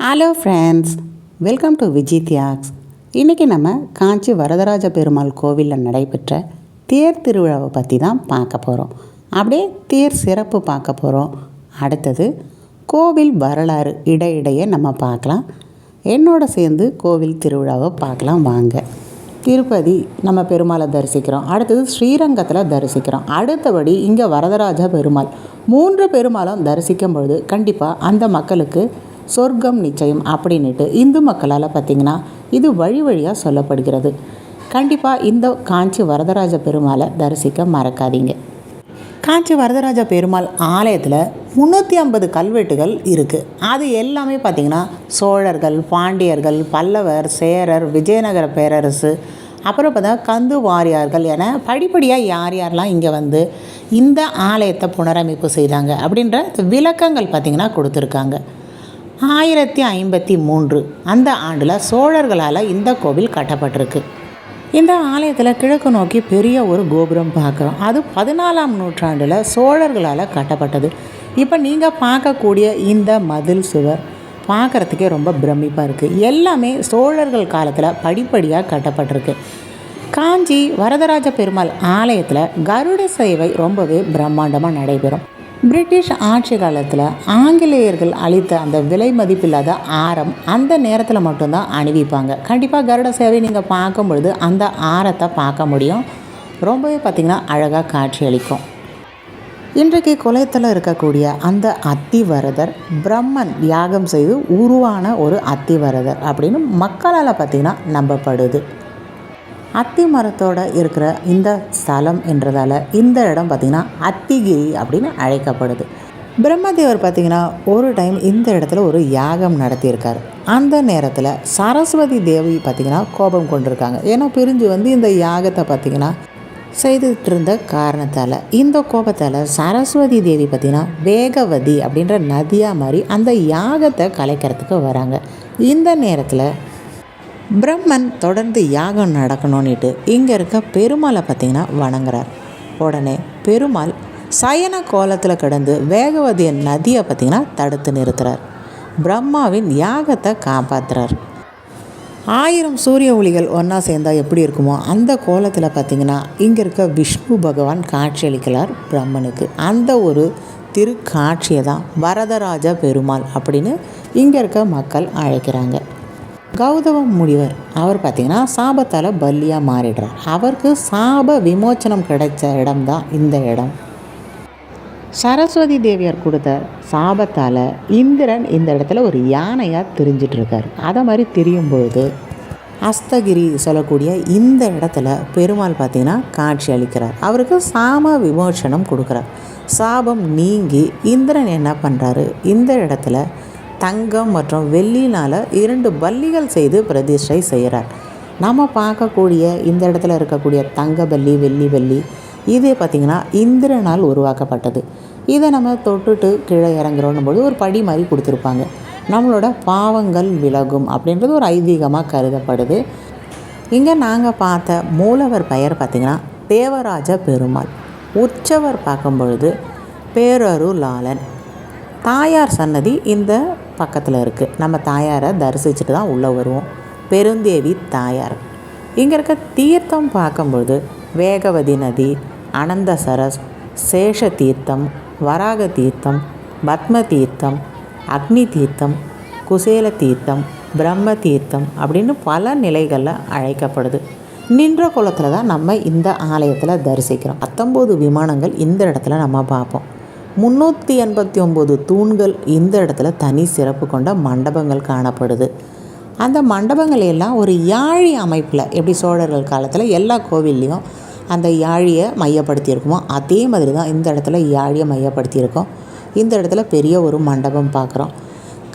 Hello friends welcome to Viji Thiyags இன்றைக்கி நம்ம காஞ்சி வரதராஜ பெருமாள் கோவிலில் நடைபெற்ற தேர் திருவிழாவை பற்றி தான் பார்க்க போகிறோம் அப்படியே தேர் சிறப்பு பார்க்க போகிறோம் அடுத்தது கோவில் வரலாறு இடையிடையே நம்ம பார்க்கலாம். என்னோட சேர்ந்து கோவில் திருவிழாவை பார்க்கலாம் வாங்க. திருப்பதி நம்ம பெருமாளை தரிசிக்கிறோம். அடுத்தது ஸ்ரீரங்கத்தில் தரிசிக்கிறோம். அடுத்தபடி இங்கே வரதராஜ பெருமாள். மூன்று பெருமாளும் தரிசிக்கும் பொழுது கண்டிப்பாக அந்த மக்களுக்கு சொர்க்கம் நிச்சயம் அப்படின்னுட்டு இந்து மக்களால் பார்த்திங்கன்னா இது வழி வழியாக சொல்லப்படுகிறது. கண்டிப்பாக இந்த காஞ்சி வரதராஜ பெருமாளை தரிசிக்க மறக்காதீங்க. காஞ்சி வரதராஜ பெருமாள் ஆலயத்தில் முந்நூற்றி ஐம்பது கல்வெட்டுகள் இருக்குது அது எல்லாமே பார்த்திங்கன்னா சோழர்கள் பாண்டியர்கள் பல்லவர் சேரர் விஜயநகர பேரரசு அப்புறம் பார்த்தா கந்து வாரியார்கள் என படிப்படியாக யார் யாரெல்லாம் இங்கே வந்து இந்த ஆலயத்தை புனரமைப்பு செய்தாங்க அப்படின்ற விளக்கங்கள் பார்த்திங்கன்னா கொடுத்துருக்காங்க. ஆயிரத்தி ஐம்பத்தி மூன்று. அந்த ஆண்டில் சோழர்களால் இந்த கோவில் கட்டப்பட்டிருக்கு. இந்த ஆலயத்தில் கிழக்கு நோக்கி பெரிய ஒரு கோபுரம் பார்க்குறோம் அது பதினாலாம் நூற்றாண்டில் சோழர்களால் கட்டப்பட்டது. இப்போ நீங்கள் பார்க்கக்கூடிய இந்த மதில் சுவர் பார்க்குறதுக்கே ரொம்ப பிரமிப்பாக இருக்குது எல்லாமே சோழர்கள் காலத்தில் படிப்படியாக கட்டப்பட்டிருக்கு. காஞ்சி வரதராஜ பெருமாள் ஆலயத்தில் கருட சேவை ரொம்பவே பிரம்மாண்டமாக நடைபெறும். பிரிட்டிஷ் ஆட்சி காலத்தில் ஆங்கிலேயர்கள் அளித்த அந்த விலை மதிப்பில்லாத ஆரம் அந்த நேரத்தில் மட்டும்தான் அணிவிப்பாங்க. கண்டிப்பாக கருட சேவை நீங்கள் பார்க்கும் பொழுது அந்த ஆரத்தை பார்க்க முடியும். ரொம்பவே பார்த்திங்கன்னா அழகாக காட்சி அளிக்கும் இன்றைக்கு குலத்தில் இருக்கக்கூடிய அந்த அத்திவரதர் பிரம்மன் யாகம் செய்து உருவான ஒரு அத்திவரதர் அப்படின்னு மக்களால் பார்த்திங்கன்னா நம்பப்படுது. அத்தி மரத்தோட இருக்கிற இந்த ஸ்தலம் என்றதால் இந்த இடம் பார்த்திங்கன்னா அத்திகிரி அப்படின்னு அழைக்கப்படுது. பிரம்மதேவர் பார்த்திங்கன்னா ஒரு டைம் இந்த இடத்துல ஒரு யாகம் நடத்தியிருக்கார். அந்த நேரத்தில் சரஸ்வதி தேவி பார்த்திங்கன்னா கோபம் கொண்டிருக்காங்க. ஏன்னா பிரிஞ்சு வந்து இந்த யாகத்தை பார்த்திங்கன்னா செய்துட்டு இருந்த காரணத்தால் இந்த கோபத்தால் சரஸ்வதி தேவி பார்த்திங்கன்னா வேகவதி அப்படின்ற நதியாக மாதிரி அந்த யாகத்தை கலைக்கிறதுக்கு வராங்க. இந்த நேரத்தில் பிரம்மன் தொடர்ந்து யாகம் நடக்கணும்னுட்டு இங்கே இருக்க பெருமாளை பார்த்திங்கன்னா வணங்குறார். உடனே பெருமாள் சயன கோலத்தில் கிடந்து வேகவதிய நதியை பார்த்திங்கன்னா தடுத்து நிறுத்துறார். பிரம்மாவின் யாகத்தை காப்பாற்றுறார் ஆயிரம் சூரிய ஒளிகள் ஒன்றா சேர்ந்தால் எப்படி இருக்குமோ அந்த கோலத்தில் பார்த்திங்கன்னா இங்கே இருக்க விஷ்ணு பகவான் காட்சியளிக்கிறார் பிரம்மனுக்கு. அந்த ஒரு திருக்காட்சியை தான் வரதராஜ பெருமாள் அப்படின்னு இங்கே இருக்க மக்கள் அழைக்கிறாங்க. கௌதம முனிவர் அவர் பார்த்திங்கன்னா சாபத்தால் பல்லியாக மாறிடுறார். அவருக்கு சாப விமோச்சனம் கிடைச்ச இடம் தான் இந்த இடம். சரஸ்வதி தேவியார் கொடுத்த சாபத்தால் இந்திரன் இந்த இடத்துல ஒரு யானையாக தெரிஞ்சிட்ருக்கார் அதை மாதிரி தெரியும் பொழுது அஸ்தகிரி சொல்லக்கூடிய இந்த இடத்துல பெருமாள் பார்த்திங்கன்னா காட்சி அளிக்கிறார். அவருக்கு சாம விமோச்சனம் கொடுக்குறார். சாபம் நீங்கி இந்திரன் என்ன பண்ணுறாரு இந்த இடத்துல தங்கம் மற்றும் வெள்ளினால் இரண்டு பல்லிகள் செய்து பிரதிஷ்டை செய்கிறார். நம்ம பார்க்கக்கூடிய இந்த இடத்துல இருக்கக்கூடிய தங்க பல்லி வெள்ளி பல்லி இது பார்த்திங்கன்னா இந்திரனால் உருவாக்கப்பட்டது. இதை நம்ம தொட்டுட்டு கீழே இறங்குறோன்னும் போது ஒரு படி மாதிரி கொடுத்துருப்பாங்க. நம்மளோட பாவங்கள் விலகும் அப்படின்றது ஒரு ஐதீகமாக கருதப்படுது. இங்கே நாங்கள் பார்த்த மூலவர் பெயர் பார்த்திங்கன்னா தேவராஜ பெருமாள். உற்சவர் பார்க்கும் பொழுது பேரருளாளன். தாயார் சன்னதி இந்த பக்கத்தில் இருக்குது நம்ம தாயாரை தரிசிச்சுட்டு தான் உள்ளே வருவோம். பெருந்தேவி தாயார். இங்கே இருக்க தீர்த்தம் பார்க்கும்பொழுது வேகவதி நதி அனந்த சரஸ் சேஷ தீர்த்தம் வராக தீர்த்தம் பத்ம தீர்த்தம் அக்னி தீர்த்தம் குசேல தீர்த்தம் பிரம்ம தீர்த்தம் அப்படின்னு பல நிலைகளில் அழைக்கப்படுது. நின்ற குளத்தில் தான் நம்ம இந்த ஆலயத்தில் தரிசிக்கிறோம். பத்தொம்போது விமானங்கள் இந்த இடத்துல நம்ம பார்ப்போம். முந்நூற்றி எண்பத்தி ஒம்பது தூண்கள் இந்த இடத்துல தனி சிறப்பு கொண்ட மண்டபங்கள் காணப்படுது. அந்த மண்டபங்கள் எல்லாம் ஒரு யாழி அமைப்பில் எப்படி சோழர்கள் காலத்தில் எல்லா கோவில்லையும் அந்த யாழியை மையப்படுத்தியிருக்குமோ அதே மாதிரி தான் இந்த இடத்துல யாழியை மையப்படுத்தியிருக்கோம். இந்த இடத்துல பெரிய ஒரு மண்டபம் பார்க்குறோம்.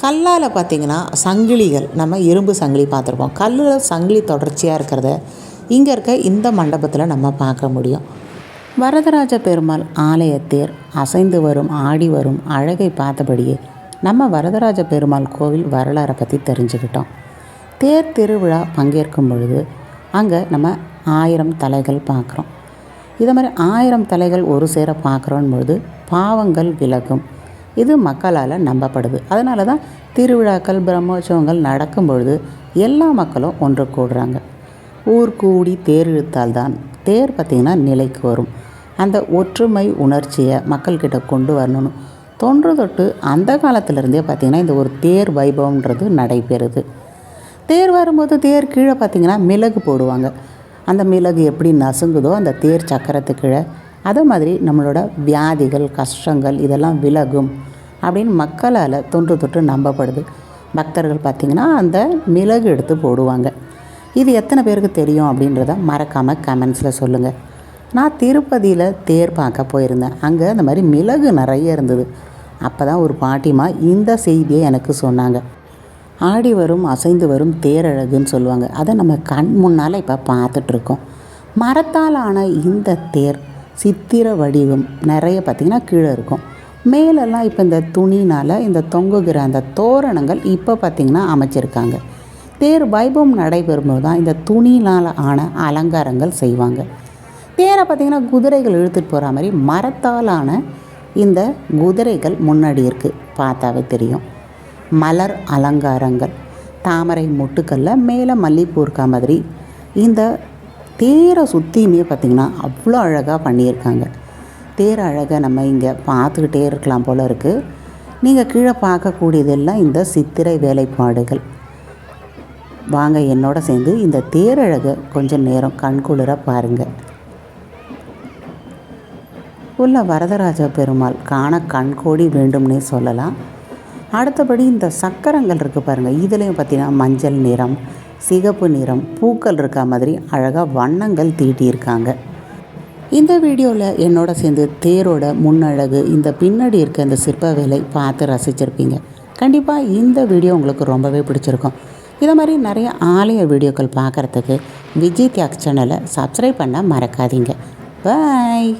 கல்லால் பார்த்திங்கன்னா சங்கிலிகள் நம்ம இரும்பு சங்கிலி பார்த்துருப்போம். கல்லில் சங்கிலி தொடர்ச்சியாக இருக்கிறத இங்கே இருக்க இந்த மண்டபத்தில் நம்ம பார்க்க முடியும். வரதராஜ பெருமாள் ஆலயத்தேர் அசைந்து வரும் ஆடி வரும் அழகை பார்த்தபடியே நம்ம வரதராஜ பெருமாள் கோவில் வரலாறை பற்றி தெரிஞ்சுக்கிட்டோம். தேர் திருவிழா பங்கேற்கும் பொழுது அங்கே நம்ம ஆயிரம் தலைகள் பார்க்குறோம். இதை மாதிரி ஆயிரம் தலைகள் ஒரு சேர பார்க்குறோன் பொழுது பாவங்கள் விலகும். இது மக்களால் நம்பப்படுது. அதனால தான் திருவிழாக்கள் பிரம்மோற்சவங்கள் நடக்கும் பொழுது எல்லா மக்களும் ஒன்று கூடுறாங்க. ஊர் கூடி தேர் இழுத்தால் தான் தேர் பார்த்திங்கன்னா நிலைக்கு வரும். அந்த ஒற்றுமை உணர்ச்சியை மக்கள்கிட்ட கொண்டு வரணும்னு. தொன்று தொட்டு அந்த காலத்திலேருந்தே பார்த்திங்கன்னா இந்த ஒரு தேர் வைபவம்ன்றது நடைபெறுது. தேர் வரும்போது தேர் கீழே பார்த்திங்கன்னா மிளகு போடுவாங்க. அந்த மிளகு எப்படி நசுங்குதோ அந்த தேர் சக்கரத்து கீழே. அதே மாதிரி நம்மளோட வியாதிகள் கஷ்டங்கள் இதெல்லாம் விலகும் அப்படின்னு மக்களால் தொன்று தொட்டு நம்பப்படுது. பக்தர்கள் பார்த்திங்கன்னா அந்த மிளகு எடுத்து போடுவாங்க. இது எத்தனை பேருக்கு தெரியும் அப்படின்றத மறக்காமல் கமெண்ட்ஸில் சொல்லுங்கள் நான் திருப்பதியில் தேர் பார்க்க போயிருந்தேன். அங்கே அந்த மாதிரி மிளகு நிறைய இருந்தது. அப்போ தான் ஒரு பாட்டிமா இந்த செய்தியை எனக்கு சொன்னாங்க. ஆடி வரும் அசைந்து வரும் தேரழகுன்னு சொல்லுவாங்க. அதை நம்ம கண் முன்னால் இப்போ பார்த்துட்ருக்கோம். மரத்தால் ஆன இந்த தேர் சித்திர வடிவம் நிறைய பார்த்திங்கன்னா கீழே இருக்கும். மேலெல்லாம் இப்போ இந்த துணினால் இந்த தொங்குகிற அந்த தோரணங்கள் இப்போ பார்த்திங்கன்னா அமைச்சிருக்காங்க. தேர் வைபவம் நடைபெறும்போது தான் இந்த துணினால் ஆன அலங்காரங்கள் செய்வாங்க. தேரை பார்த்திங்கன்னா குதிரைகள் இழுத்துட்டு போகிற மாதிரி மரத்தாலான இந்த குதிரைகள் முன்னாடி இருக்குது பார்த்தாவே தெரியும். மலர் அலங்காரங்கள். தாமரை மொட்டுக்கல்ல மேலே மல்லிகைப்பூ இருக்கா மாதிரி இந்த தேரை சுற்றியுமே பார்த்திங்கன்னா அவ்வளோ அழகாக பண்ணியிருக்காங்க. தேர் அழகாக நம்ம இங்கே பார்த்துக்கிட்டே இருக்கலாம் போல் இருக்குது நீங்கள் கீழே பார்க்கக்கூடியதெல்லாம் இந்த சித்திரை வேலைப்பாடுகள். வாங்க என்னோட சேர்ந்து இந்த தேரழகை கொஞ்சம் நேரம் கண்குளிர பாருங்கள் உள்ள வரதராஜ பெருமாள் காண கண்கோடி வேண்டும்னே சொல்லலாம். அடுத்தபடி இந்த சக்கரங்கள் இருக்குது பாருங்கள் இதுலேயும் பார்த்தீங்கன்னா மஞ்சள் நிறம் சிகப்பு நிறம் பூக்கள் இருக்க மாதிரி அழகாக வண்ணங்கள் தீட்டியிருக்காங்க. இந்த வீடியோவில் என்னோட சேர்ந்து தேரோட முன்னழகு இந்த பின்னாடி இருக்க இந்த சிற்ப வேலை பார்த்து ரசிச்சிருப்பீங்க. கண்டிப்பாக இந்த வீடியோ உங்களுக்கு ரொம்பவே பிடிச்சிருக்கும். இதை மாதிரி நிறைய ஆலய வீடியோக்கள் பார்க்குறதுக்கு விஜய் தியாக் சேனலை சப்ஸ்கிரைப் பண்ண மறக்காதீங்க. பாய்